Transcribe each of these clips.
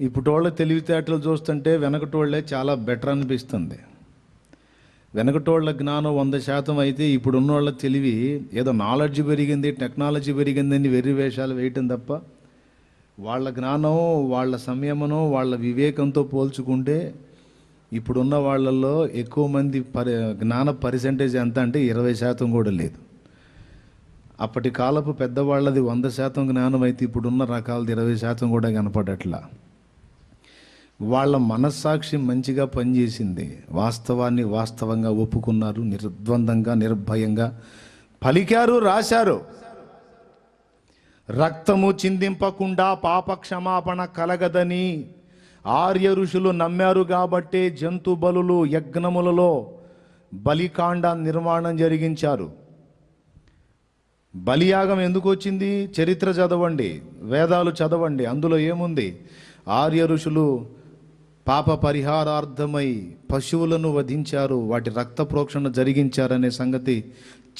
ఇప్పుడోళ్ళ తెలివితేటలు చూస్తుంటే వెనకటోళ్ళే చాలా బెటర్ అనిపిస్తుంది. వెనకటోళ్ళ జ్ఞానం వంద శాతం అయితే ఇప్పుడున్నోళ్ళ తెలివి ఏదో నాలెడ్జ్ పెరిగింది టెక్నాలజీ పెరిగిందని వెర్రి వేషాలు వేయటం తప్ప వాళ్ళ జ్ఞానం వాళ్ళ సంయమనం వాళ్ళ వివేకంతో పోల్చుకుంటే ఇప్పుడున్న వాళ్ళల్లో ఎక్కువ మంది పరి జ్ఞాన పర్సెంటేజ్ ఎంత అంటే ఇరవై శాతం కూడా లేదు. అప్పటి కాలపు పెద్దవాళ్ళది వంద శాతం జ్ఞానం అయితే ఇప్పుడున్న రకాలది ఇరవై శాతం కూడా కనపడట్లా. వాళ్ళ మనస్సాక్షి మంచిగా పనిచేసింది. వాస్తవాన్ని వాస్తవంగా ఒప్పుకున్నారు నిర్ద్వందంగా నిర్భయంగా. పలికారు రాశారు. రక్తము చిందింపకుండా పాప క్షమాపణ కలగదని ఆర్య ఋషులు నమ్మారు కాబట్టే జంతు బలులు యజ్ఞములలో బలికాండ నిర్మాణం జరిగించారు. బలియాగం ఎందుకు వచ్చింది? చరిత్ర చదవండి వేదాలు చదవండి అందులో ఏముంది? ఆర్య ఋషులు పాప పరిహారార్థమై పశువులను వధించారు. వాటి రక్త ప్రోక్షణ జరిగించారనే సంగతి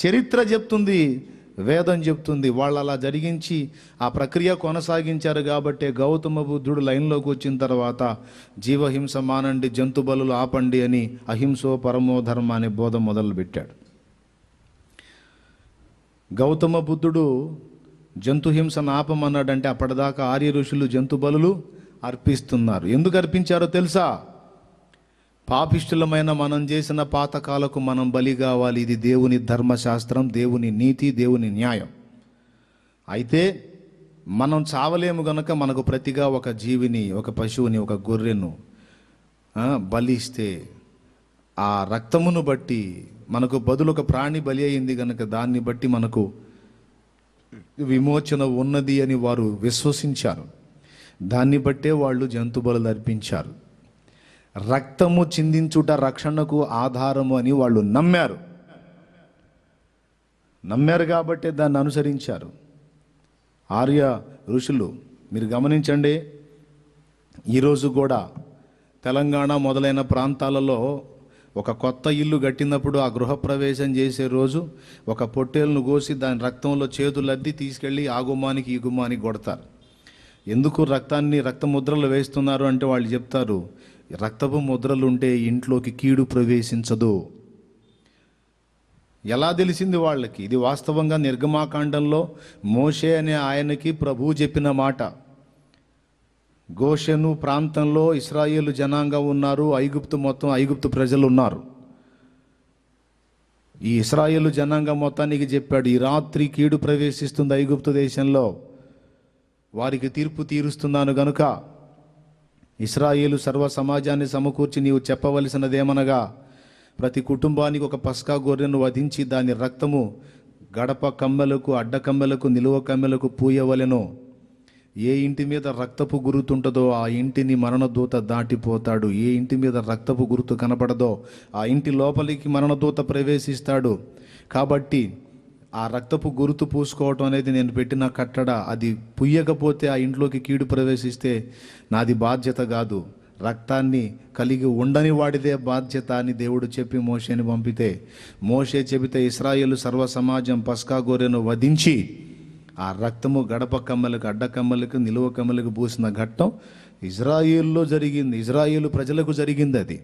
చరిత్ర చెప్తుంది వేదం చెప్తుంది. వాళ్ళు అలా జరిగించి ఆ ప్రక్రియ కొనసాగించారు కాబట్టే గౌతమ బుద్ధుడు లైన్లోకి వచ్చిన తర్వాత జీవహింస మానండి జంతు బలులు ఆపండి అని అహింసో పరమో ధర్మ అనే బోధ మొదలుపెట్టాడు. గౌతమ బుద్ధుడు జంతు హింసను ఆపమన్నాడంటే అప్పటిదాకా ఆర్య ఋషులు జంతు బలులు అర్పిస్తున్నారు. ఎందుకు అర్పించారో తెలుసా? పాపిష్టులమైన మనం చేసిన పాతకాలకు మనం బలి కావాలి. ఇది దేవుని ధర్మశాస్త్రం దేవుని నీతి దేవుని న్యాయం. అయితే మనం చావలేము గనక మనకు ప్రతిగా ఒక జీవిని ఒక పశువుని ఒక గొర్రెను బలిస్తే ఆ రక్తమును బట్టి మనకు బదులు ఒక ప్రాణి బలి అయింది గనక దాన్ని బట్టి మనకు విమోచన ఉన్నది అని వారు విశ్వసించారు. దాన్ని బట్టే వాళ్ళు జంతు బలులు అర్పించారు. రక్తము చిందించుట రక్షణకు ఆధారము అని వాళ్ళు నమ్మారు. నమ్మారు కాబట్టే దాన్ని అనుసరించారు. ఆర్య ఋషులు మీరు గమనించండి ఈరోజు కూడా తెలంగాణ మొదలైన ప్రాంతాలలో ఒక కొత్త ఇల్లు కట్టినప్పుడు ఆ గృహప్రవేశం చేసే రోజు ఒక పొట్టేలను కోసి దాని రక్తంలో చేతులద్ది తీసుకెళ్ళి ఆ గుమ్మానికి ఈ గుమ్మానికి కొడతారు. ఎందుకు రక్తాన్ని రక్త ముద్రలు వేస్తున్నారు అంటే వాళ్ళు చెప్తారు రక్తపు ముద్రలు ఉంటే ఇంట్లోకి కీడు ప్రవేశించదు. ఎలా తెలిసింది వాళ్ళకి? ఇది వాస్తవంగా నిర్గమాకాండంలో మోషే అనే ఆయనకి ప్రభువు చెప్పిన మాట. గోషెను ప్రాంతంలో ఇస్రాయేలు జనాంగం ఉన్నారు ఐగుప్తు మొత్తం ఐగుప్తు ప్రజలు ఉన్నారు. ఈ ఇస్రాయేల్ జనాంగం మొత్తానికి చెప్పాడు ఈ రాత్రి కీడు ప్రవేశిస్తుంది ఐగుప్తు దేశంలో. వారికి తీర్పు తీరుస్తున్నాను గనుక ఇస్రాయేలు సర్వ సమాజాన్ని సమకూర్చి నీవు చెప్పవలసినదేమనగా ప్రతి కుటుంబానికి ఒక పస్కా గొర్రెను వధించి దాని రక్తము గడప కమ్మెలకు అడ్డ కమ్మెలకు నిలువ కమ్మెలకు పూయవలెను. ఏ ఇంటి మీద రక్తపు గురుతుంటుందో ఆ ఇంటిని మరణదూత దాటిపోతాడు. ఏ ఇంటి మీద రక్తపు గుర్తు కనపడదో ఆ ఇంటి లోపలికి మరణదూత ప్రవేశిస్తాడు. కాబట్టి ఆ రక్తపు గుర్తు పూసుకోవటం అనేది నేను పెట్టిన కట్టడ అది పుయ్యకపోతే ఆ ఇంట్లోకి కీడు ప్రవేశిస్తే నాది బాధ్యత కాదు. రక్తాన్ని కలిగి ఉండని వాడిదే బాధ్యత అని దేవుడు చెప్పి మోషేని పంపితే మోషే చెబితే ఇస్రాయేలు సర్వ సమాజం పస్కా గోరెను వధించి ఆ రక్తము గడప కమ్మలకు అడ్డ కమ్మలకు నిలువ కమ్మలకు పూసిన ఘట్టం ఇజ్రాయిల్లో జరిగింది. ఇజ్రాయేలు ప్రజలకు జరిగింది అది.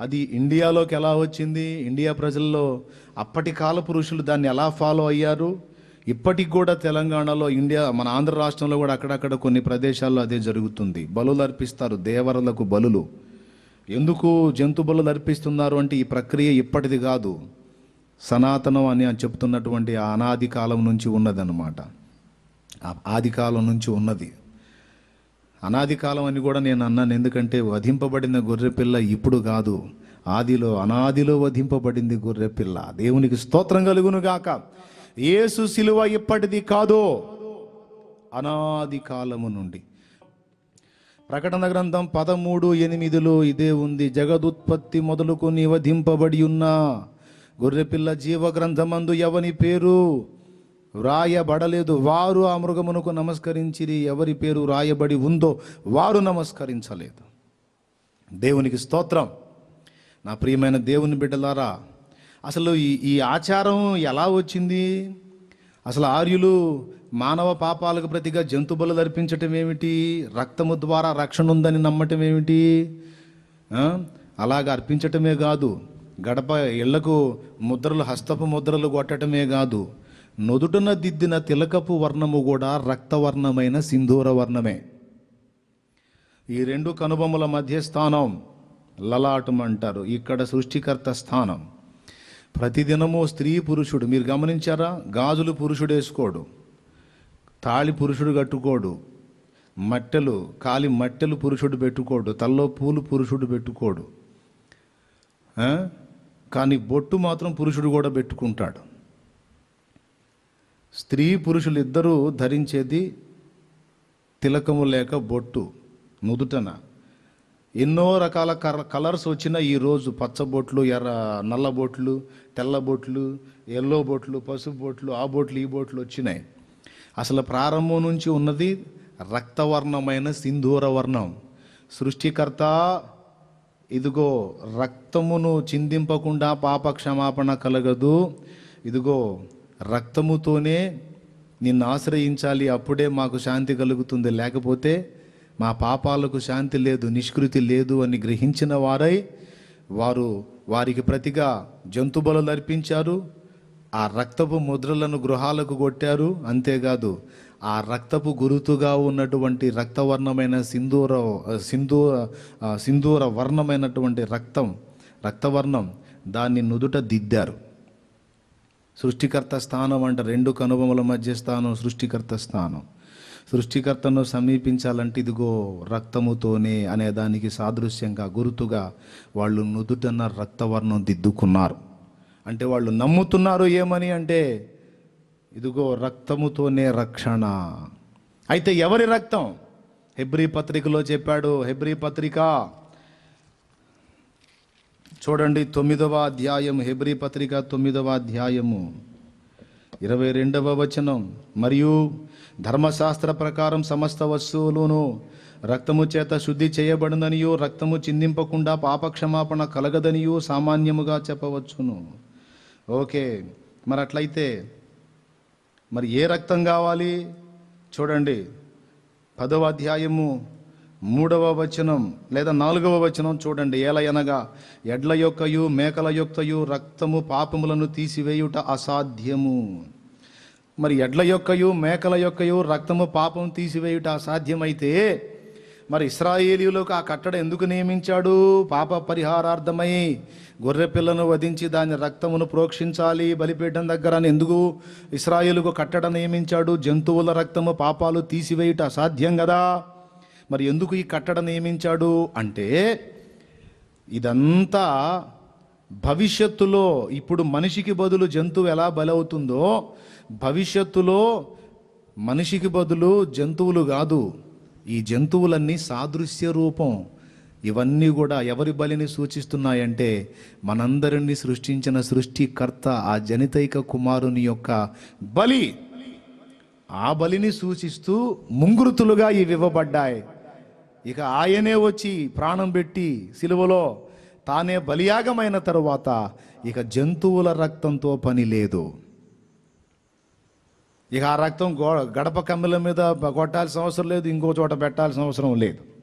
అది ఇండియాలోకి ఎలా వచ్చింది? ఇండియా ప్రజల్లో అప్పటి కాల పురుషులు దాన్ని ఎలా ఫాలో అయ్యారు? ఇప్పటికి కూడా తెలంగాణలో ఇండియా మన ఆంధ్ర రాష్ట్రంలో కూడా అక్కడక్కడ కొన్ని ప్రదేశాల్లో అదే జరుగుతుంది. బలులు అర్పిస్తారు దేవరలకు బలులు. ఎందుకు జంతు బలులు అర్పిస్తున్నారు అంటే ఈ ప్రక్రియ ఇప్పటిది కాదు. సనాతనం అని చెప్తున్నటువంటి ఆ అనాది కాలం నుంచి ఉన్నదన్నమాట. ఆది కాలం నుంచి ఉన్నది. అనాది కాలం అని కూడా నేను అన్నాను. ఎందుకంటే వధింపబడిన గొర్రె పిల్ల ఇప్పుడు కాదు. ఆదిలో అనాదిలో వధింపబడింది గొర్రె పిల్ల. దేవునికి స్తోత్రం కలుగును గాక. ఏసు శిలువ ఇప్పటిది కాదు? అనాది కాలము నుండి. ప్రకటన గ్రంథం పదమూడు ఎనిమిదిలో ఇదే ఉంది. జగదుత్పత్తి మొదలుకొని వధింపబడి ఉన్న గొర్రెపిల్ల జీవ గ్రంథమందు ఎవని పేరు? వ్రాయబడలేదు. వారు ఆ మృగమునకు నమస్కరించిరి ఎవరి పేరు రాయబడి ఉందో వారు నమస్కరించలేదు. దేవునికి స్తోత్రం. నా ప్రియమైన దేవుని బిడ్డలారా అసలు ఈ ఈ ఆచారం ఎలా వచ్చింది? అసలు ఆర్యులు మానవ పాపాలకు ప్రతిగా జంతు బలులు అర్పించటం ఏమిటి? రక్తము ద్వారా రక్షణ ఉందని నమ్మటం ఏమిటి? అలాగ అర్పించటమే కాదు. గడప ఇళ్ళకు ముద్రలు హస్తపు ముద్రలు కొట్టటమే కాదు. నొదుటన దిద్దిన తిలకపు వర్ణము కూడా రక్తవర్ణమైన సింధూర వర్ణమే. ఈ రెండు కనుబొమ్మల మధ్య స్థానం లలాటం అంటారు ఇక్కడ సృష్టికర్త స్థానం. ప్రతిదినము స్త్రీ పురుషుడు మీరు గమనించారా? గాజులు పురుషుడు వేసుకోడు తాళి పురుషుడు కట్టుకోడు మట్టెలు కాలి మట్టెలు పురుషుడు పెట్టుకోడు తల్లో పూలు పురుషుడు పెట్టుకోడు. కానీ బొట్టు మాత్రం పురుషుడు కూడా పెట్టుకుంటాడు. స్త్రీ పురుషులు ఇద్దరూ ధరించేది తిలకము లేక బొట్టు నుదుటన. ఎన్నో రకాల కర కలర్స్ వచ్చిన ఈరోజు పచ్చ బొట్లు ఎర్ర నల్ల బొట్లు తెల్ల బొట్లు ఎల్లో బొట్లు పసుపు బొట్లు ఆ బొట్లు ఈ బొట్లు వచ్చినాయి. అసలు ప్రారంభం నుంచి ఉన్నది రక్తవర్ణమైన సింధూర వర్ణం. సృష్టికర్త ఇదిగో రక్తమును చిందింపకుండా పాప క్షమాపణ కలగదు. ఇదిగో రక్తముతోనే నిన్ను ఆశ్రయించాలి అప్పుడే మాకు శాంతి కలుగుతుంది. లేకపోతే మా పాపాలకు శాంతి లేదు నిష్కృతి లేదు అని గ్రహించిన వారై వారు వారికి ప్రతిగా జంతుబలు అర్పించారు. ఆ రక్తపు ముద్రలను గృహాలకు కొట్టారు. అంతేకాదు ఆ రక్తపు గురుతుగా ఉన్నటువంటి రక్తవర్ణమైన సింధూర సింధూర సింధూర వర్ణమైనటువంటి రక్తం రక్తవర్ణం దాన్ని నుదుట దిద్దారు. సృష్టికర్త స్థానం అంటే రెండు కనుబొమల మధ్య స్థానం సృష్టికర్త స్థానం. సృష్టికర్తను సమీపించాలంటే ఇదిగో రక్తముతోనే అనే దానికి సాదృశ్యంగా గురుతుగా వాళ్ళు నుదుటన్న రక్తవర్ణం దిద్దుకున్నారు. అంటే వాళ్ళు నమ్ముతున్నారు ఏమని అంటే ఇదిగో రక్తముతోనే రక్షణ. అయితే ఎవరి రక్తం? హెబ్రీ పత్రికలో చెప్పాడు హెబ్రీ పత్రిక చూడండి తొమ్మిదవ అధ్యాయం హెబ్రీ పత్రిక తొమ్మిదవ అధ్యాయము ఇరవై రెండవ వచనం. మరియు ధర్మశాస్త్ర ప్రకారం సమస్త వస్తువులను రక్తము చేత శుద్ధి చేయబడిననియూ రక్తము చిందింపకుండా పాపక్షమాపణ కలగదనియూ సామాన్యముగా చెప్పవచ్చును. ఓకే మరి అట్లయితే మరి ఏ రక్తం కావాలి? చూడండి పదవ అధ్యాయము మూడవ వచనం లేదా నాలుగవ వచనం చూడండి. ఏలయనగా ఎడ్ల యొక్కయు మేకల యొక్కయు రక్తము పాపములను తీసివేయుట అసాధ్యము. మరి ఎడ్ల యొక్కయు మేకల యొక్కయు రక్తము పాపం తీసివేయుట అసాధ్యమైతే మరి ఇస్రాయేలీలకు ఆ కట్టడ ఎందుకు నియమించాడు? పాప పరిహారార్థమై గొర్రె పిల్లను వధించి దాని రక్తమును ప్రోక్షించాలి. బలిపీఠం దగ్గర అని ఎందుకు ఇస్రాయేలుకు కట్టడ నియమించాడు? జంతువుల రక్తము పాపాలు తీసివేయుట అసాధ్యం కదా? మరి ఎందుకు ఈ కట్టడ నియమించాడు అంటే ఇదంతా భవిష్యత్తులో ఇప్పుడు మనిషికి బదులు జంతువు ఎలా బలవుతుందో భవిష్యత్తులో మనిషికి బదులు జంతువులు కాదు ఈ జంతువులన్నీ సాదృశ్య రూపం. ఇవన్నీ కూడా ఎవరి బలిని సూచిస్తున్నాయంటే మనందరినీ సృష్టించిన సృష్టికర్త ఆ జనితైక కుమారుని యొక్క బలి. ఆ బలిని సూచిస్తూ ముంగురుతులుగా ఇవి ఇవ్వబడ్డాయి. ఇక ఆయనే వచ్చి ప్రాణం పెట్టి సిలువలో తానే బలియాగమైన తరువాత ఇక జంతువుల రక్తంతో పని లేదు. ఇక ఆ రక్తం గో గడప కమ్మెల మీద కొట్టాల్సిన అవసరం లేదు ఇంకో చోట పెట్టాల్సిన అవసరం లేదు.